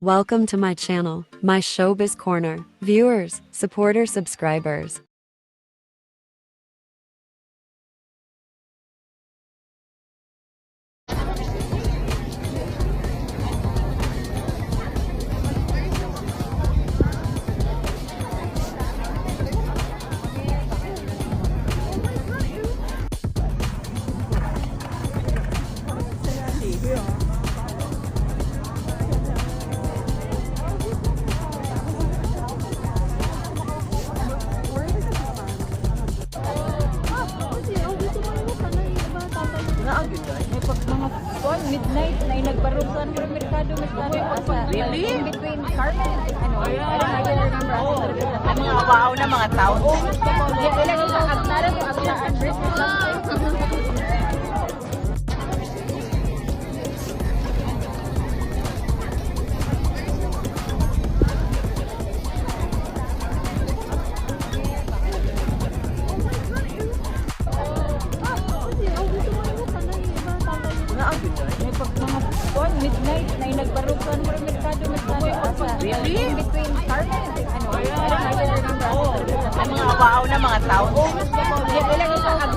Welcome to my channel, my showbiz corner. Viewers, supporters, subscribers. Midnight na nagbarugan pero merkado merkado asa Really? in between Carmen and ano know, I don't remember. Ang mga waaw na mga tao. Yeah, wala ko sa agnaran ko aglaan in between Carmen and ano Ang mga waaw na mga tao. Yeah, wala ko sa